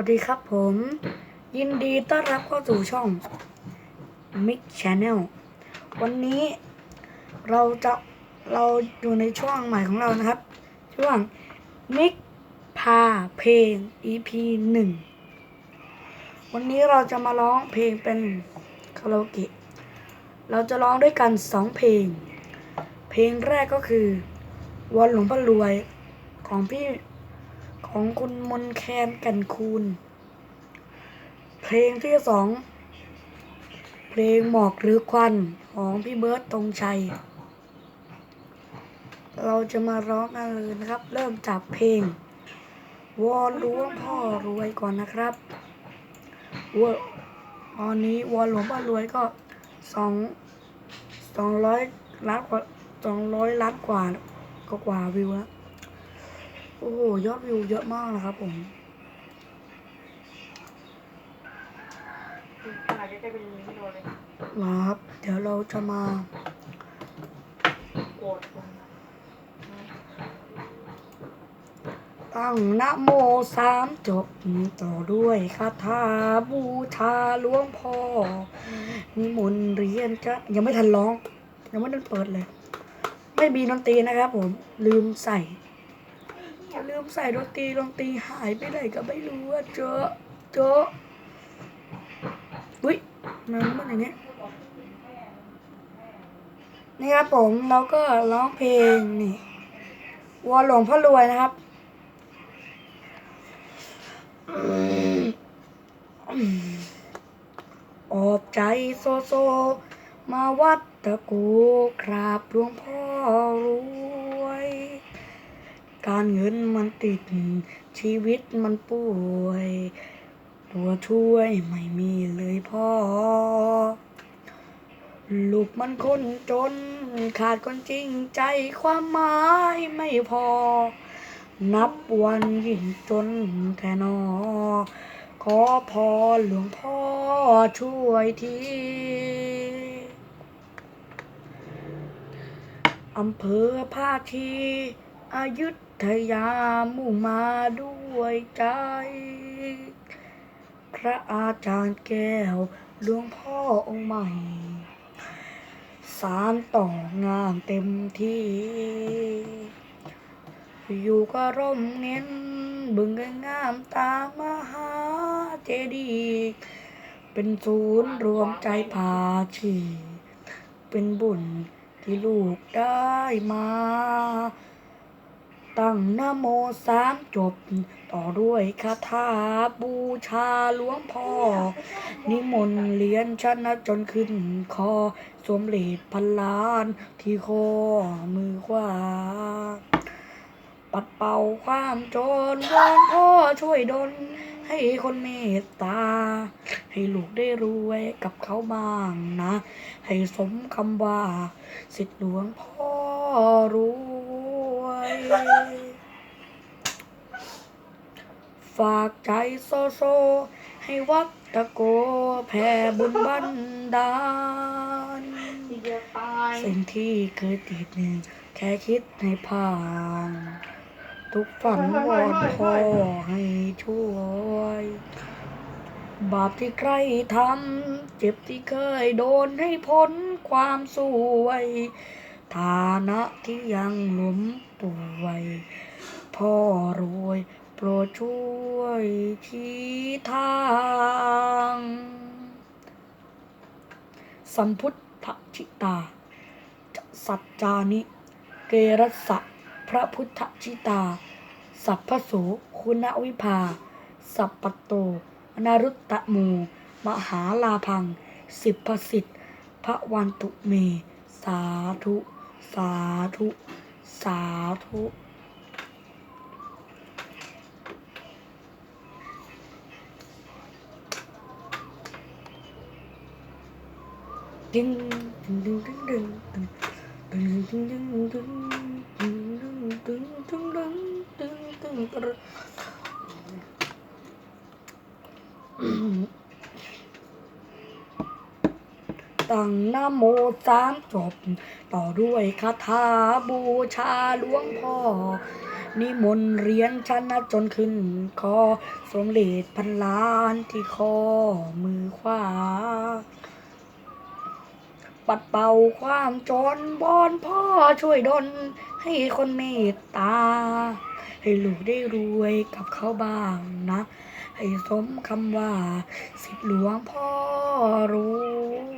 วัสดีครับผม ยินดีต้อนรับเข้าสู่ช่อง Mix Channel วันนี้เราจะเราอยู่ในช่วงใหม่ของเรานะครับ ช่วง Mix พาเพลง EP 1วันนี้เราจะมาร้องเพลงเป็นคาราโอเกะเราจะร้องด้วยกันสองเพลง เพลงแรกก็คือวอนหลวงพ่อรวยของพี่ ของคุณมนแคนกันคูณ เพลงที่สอง เพลงหมอกหรือควันของพี่เบิร์ตตรงชัย เราจะมาร้องกันเลยนะครับ เริ่มจากเพลง วอนหลวงพ่อรวยก่อนนะครับวอตอนนี้วอนหลวงพ่อรวยก็สองสองร้อยล้านกว่าสองร้อยล้านกว่าก็กว่าวิวแล้ว โอ้โห ยอดวิวเยอะมากนะครับผมอาจจะได้เป็นไม่โดนเลยครับ เดี๋ยวเราจะมาโกรธคนตั้งนะโมสามจบต่อด้วยคาถาบูชาหลวงพ่อนิมนต์เรียนจะยังไม่ทันร้อง ยังไม่ทันเปิดเลย ไม่มีดนตรีนะครับผมลืมใส่ลื มใส่ดนตรีดนตรีหายไปไหนก็ไม่รู้อะเจอเจออุ้ยมันมันอย่างเงี้ยนี่ครับผมเราก็ร้องเพลงนี่วอนหลวงพ่อรวยนะครับออกใจโซโซ มาวัดตะกูคราบหลวงพ่อรวย การเงินมันติด ชีวิตมันป่วย ตัวช่วยไม่มีเลยพ่อ ลูกมันคนจน ขาดคนจริงใจความหมายไม่พอ นับวันยิ่งจนแท่นอ ขอพรหลวงพ่อช่วยทีอำเภอภาชีอายุ ทยามุ่งมาด้วยใจ พระอาจารย์แก้วหลวงพ่อองค์ใหม่ สารต่องานเต็มที่ อยู่ก็ร่มเง้น บึงงามตามหาเจดีย์เป็นศูนย์รวมใจพาชีเป็นบุญที่ลูกได้มา ตั้งนโมสามจบ ต่อด้วยคาถาบูชาหลวงพ่อ นิมนต์เลียนชนะจนขึ้นคอ สวมเหรียญพันล้านที่คอมือขวา ปัดเป่าความจนวอนพ่อช่วยดลให้คนเมตตา ให้ลูกได้รวยกับเขาบ้างนะ ให้สมคำว่า สิทธิหลวงพ่อรวย ฝากใจโซโซ ให้วัดตะโกแผ่บุญบันดาลทีเดียวตายสิ่งที่เคยติดหนึ่งแค่คิดให้ผ่าน ทุกฝันวอนพ่อให้ช่วย บาปที่ใครทำ เจ็บที่เคยโดนให้พ้นความสวย ฐานะที่ยังหลุมป่วยพ่อรวยโปรดช่วยชี้ทาง สัมพุทธชิตา สัจจานิ เกรสะพระพุทธชิตา สัพพโสคุณวิภา สัพปโต นารุตตะมูมหาลาพัง สิบพสิทธิ์พระวันตุเม สาธุ สาธุ สาธุดึงดึงดึงดึงดึงดึงดึงดึงดึงดึงดึงดึงดึงดึงดึงดึง ตั้งนโมสามจบ ต่อด้วยคาถาบูชาหลวงพ่อ นิมนต์เรียนชนะจนขึ้น คอสมเด็จพันล้านที่คอมือขวา ปัดเป่าความจนบอนพ่อช่วยดลให้คนเมตตา ให้ลูกได้รวยกับเขาบ้างนะให้สมคำว่า สิทธิหลวงพ่อรู้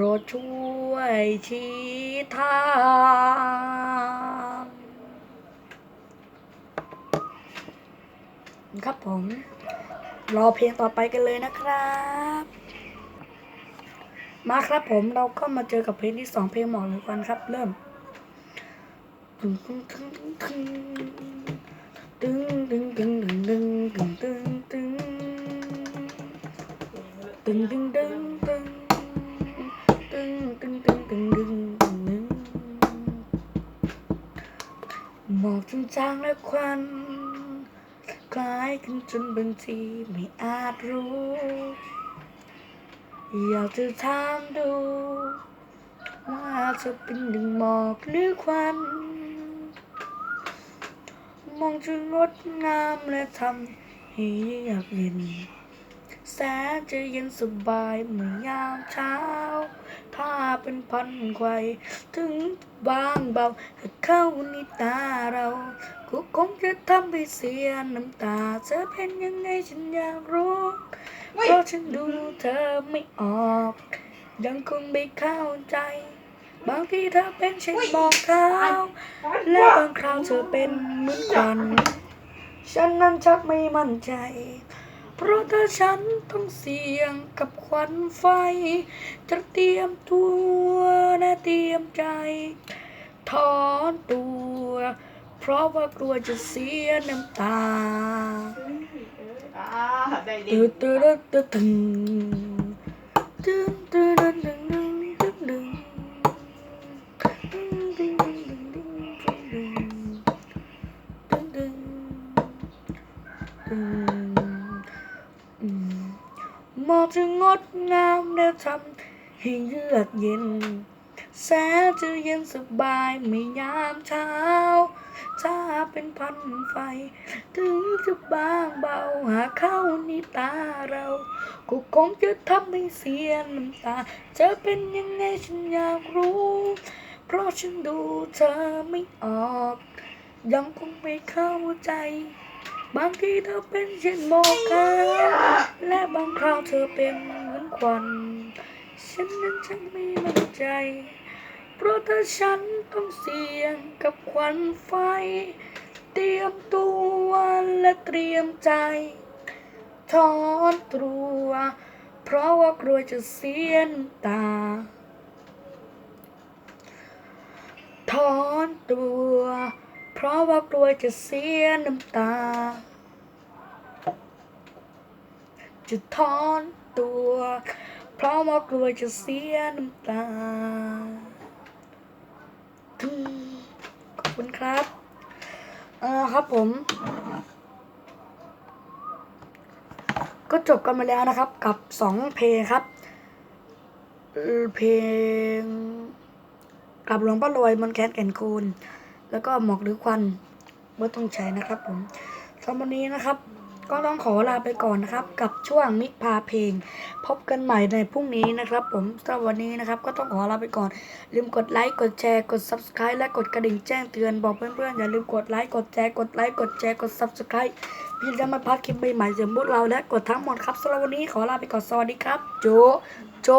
รดช่วยชี้ทางครับผม รอเพลงต่อไปกันเลยนะครับ มาครับผมเราก็มาเจอกับเพลงที่สองเพลงหมอกหนึ่งวันครับ เริ่มตึงตึงตึงตึงตึงตึงตึงตึงตึงตึงตึงตึงตึงตึง จนจางและควันคล้ายกันจนบางทีไม่อาจรู้ อยากจะถามดู ว่าจะเป็นดึงหมอกหรือควัน มองจนงดงามและทำให้อยากเย็น แสนจะเย็นสบายเมื่อยามเช้า ผ้าเป็นพันไขวถึงบางเบาถ้าเข้าในตาเราก็คงจะทำให้เสียน้ำตาจะเป็นยังไงฉันอยากรู้ เพราะฉันดูเธอไม่ออก ยังคงไม่เข้าใจ บางทีเธอเป็นเช่นหมอกขาวและบางคราวเธอเป็นเหมือนควัน ฉันนั้นชักไม่มั่นใจ เพราะถ้าฉันต้องเสี่ยงกับควันไฟ จะเตรียมตัวและเตรียมใจ ถอนตัว เพราะว่ากลัวจะเสียน้ำตาอ่าได้ดิตึ๊ดตึ๊ดตึ๊ดตึ๊ด องจะงดงามแล้วทำให้เยือกเย็น แสนจะเย็นสบายไม่ยามเช้า ถ้าเป็นพันไฟ ถึงจะบางเบาหาเข้าในตาเราก็คงจะทำให้เสียน้ำตาจะเป็นยังไงฉันอยากรู้ เพราะฉันดูเธอไม่ออก ยังคงไม่เข้าใจ บางทีเธอเป็นเช่นหมกขาวและบางคราวเธอเป็นเหมือนควัน ฉันนั้นฉันไม่มั่นใจ เพราะถ้าฉันต้องเสี่ยงกับควันไฟ เตรียมตัวและเตรียมใจถอนตัว เพราะว่ากลัวจะเสียนตาถอนตัว เพราะว่ากลัวจะเสียน้ำตา จะถอนตัว เพราะว่ากลัวจะเสียน้ำตาขอบคุณครับ เออครับผม ก็จบกันมาแล้วนะครับกับสองเพลงครับ เพลงกลับหลวงป้ารวยมนแคนแก่นคูณ แล้วก็หมอกหรือควันเมื่อต้องใช้นะครับผมสำหรับวันนี้นะครับ ก็ต้องขอลาไปก่อนนะครับ กับช่วงมิกพาเพลง พบกันใหม่ในพรุ่งนี้นะครับ ผมสำหรับวันนี้นะครับ ก็ต้องขอลาไปก่อน ลืมกดไลค์กดแชร์กด subscribe และกดกระดิ่งแจ้งเตือนบอกเพื่อนๆอย่าลืมกดไลค์กดแชร์กดไลค์กดแชร์กด subscribe พี่จะมาพลาดคลิปใหม่ๆจากพวกเราและกดทั้งหมดครับสำหรับวันนี้ขอลาไปก่อนสวัสดีครับ โจ โจ